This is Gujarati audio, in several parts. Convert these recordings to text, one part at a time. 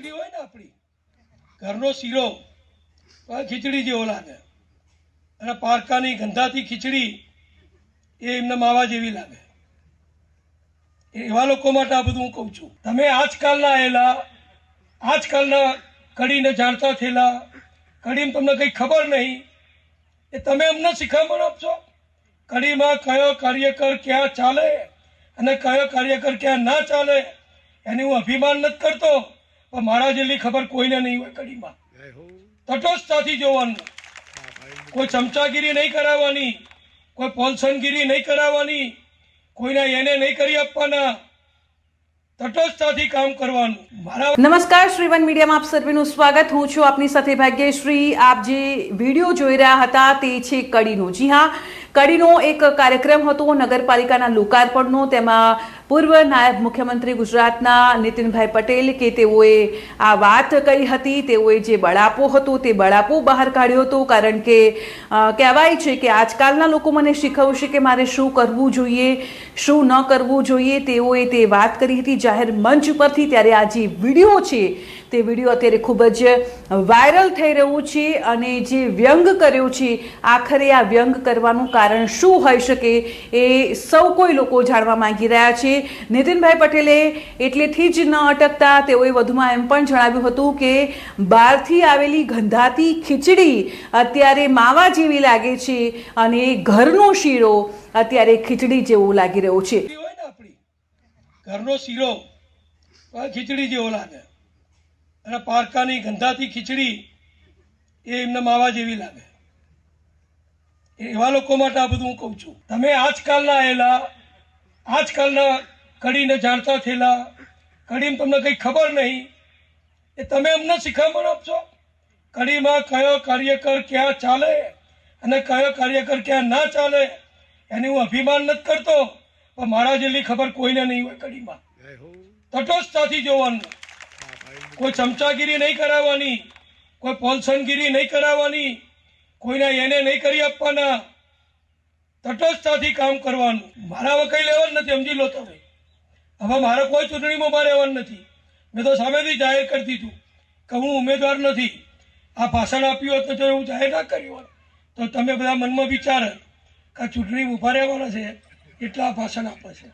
ખીચડી હોય ને આપણી, ઘરનો શીરો ખીચડી જેવો લાગે. અને પારકાની ગંધાતી ખીચડી એ એમને માવા જેવી લાગે. એવા લોકો માટે આ બધું હું કહું છું. તમે આજકાલના આવેલા આજકાલના કડીને જાણતા થયેલા, કડીમાં તમને કંઈ ખબર નહીં, એ તમે અમને શીખામણ આપશો? કડીમાં કયો કાર્યકર ક્યાં ચાલે અને કયો કાર્યકર ક્યાં ના ચાલે, એની હું અભિમાન નથી કરતો. પણ મારા જેટલી ખબર કોઈને નહીં હોય કડીમાં. તટસ્થતાથી જોવાનું. કોઈ ચમચાગીરી નહીં કરાવવાની, કોઈ પોલસનગીરી નહીં કરાવવાની, કોઈને એને નહીં કરી આપવાના. તટસ્થતાથી કામ કરવાનું. મારા નમસ્કાર, શ્રીવન મીડિયામાં આપ સર્વેનું સ્વાગત. હું છું આપની સાથે ભાગ્યશ્રી. આપ જે વીડિયો જોઈ રહ્યા હતા તે છે કડીનો. જી હા, કડીનો એક કાર્યક્રમ હતો નગરપાલિકાના લોકાર્પણનો. તેમાં પૂર્વ નાયબ મુખ્યમંત્રી ગુજરાતના નીતિનભાઈ પટેલ કે તેઓએ આ વાત કહી હતી, તેઓએ જે બળાપો હતો તે બળાપો બહાર કાઢ્યો હતો, કારણ કે કહેવાય છે કે આજકાલના લોકો મને શીખવશે કે મારે શું કરવું જોઈએ, શું ન કરવું જોઈએ, તેઓએ તે વાત કરી હતી જાહેર મંચ પરથી, ત્યારે આ જે વીડિયો છે તે વીડિયો અત્યારે ખૂબ જ વાયરલ થઈ રહ્યું છે અને જે વ્યંગ કર્યો છે, આખરે આ વ્યંગ કરવાનું કારણ શું હોઈ શકે એ સૌ કોઈ લોકો જાણવા માંગી રહ્યા છે. નીતિનભાઈ પટેલે એટલેથી જ ન અટકતા તેઓએ વધુમાં એમ પણ જણાવ્યું હતું કે બહારથી આવેલી ગંધાતી ખીચડી અત્યારે માવા જેવી લાગે છે અને ઘરનો શીરો અત્યારે ખીચડી જેવું લાગી રહ્યો છે. ઘરનો શીરો ખીચડી જેવો લાગે. અને પારકાની ગંધાતી ખીચડી એ એમને માવા જેવી લાગે. એવા લોકો માટે આ બધું હું કહું છું. તમે આજકાલના આવેલા આજકાલના કડીને જાણતા થયેલા કડીમાં તમને કંઈ ખબર નહીં એ તમે અમને શીખામણ આપશો કડીમાં કયો કાર્યકર ક્યાં ચાલે અને કયો કાર્યકર ક્યાં ના ચાલે એની હું અભિમાન નથી કરતો પણ મારા જેટલી ખબર કોઈને નહીં હોય કડીમાં. તટસ્થતાથી જોવાનું. કોઈ ચમચાગીરી નહીં કરાવવાની, કોઈ પોલસનગીરી નહીં કરાવવાની, કોઈને એને નહીં કરી આપવાના. તટસ્થતાથી કામ કરવાનું. મારા હવે લેવાનું નથી, સમજી લો તમે. હવે મારે કોઈ ચૂંટણીમાં મારે રહેવાનું નથી. મેં તો સામેથી જાહેર કરી દીધું કે હું ઉમેદવાર નથી. આ ભાષણ આપ્યું હોત તો હું જાહેર ના કર્યું હોત. તો તમે બધા મનમાં વિચાર કે ચૂંટણી ઊભા રહેવાના છે, એટલા ભાષણ આપે છે.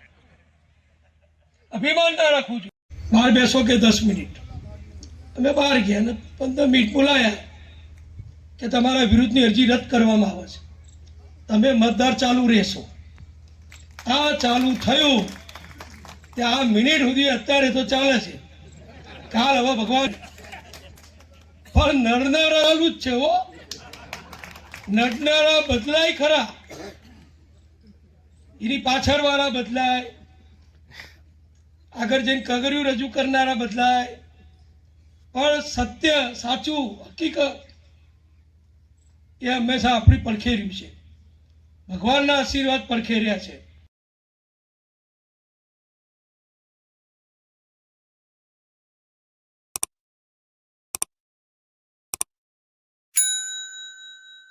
અભિમાન ના રાખવું છું બહાર બેસો કે દસ મિનિટ. અમે બહાર ગયા અને પંદર મિનિટ બોલાયા કે તમારા વિરુદ્ધની અરજી રદ કરવામાં આવે છે. તમે મતદાર ચાલુ રહેશો. આ ચાલુ થયું. તે આ મિનિટ સુધી અત્યારે તો ચાલે છે. કાલ હવે ભગવાન પણ નડનારા ચાલુ જ છે હો. નડનારા બદલાય ખરા. એની પાછળ વાળા બદલાય. આગળ જઈને કગર્યું રજૂ કરનારા બદલાય. પણ સત્ય સાચું હકીકત એ હંમેશા આપણી પડખે રહ્યું છે. ભગવાનના આશીર્વાદ પડખે છે.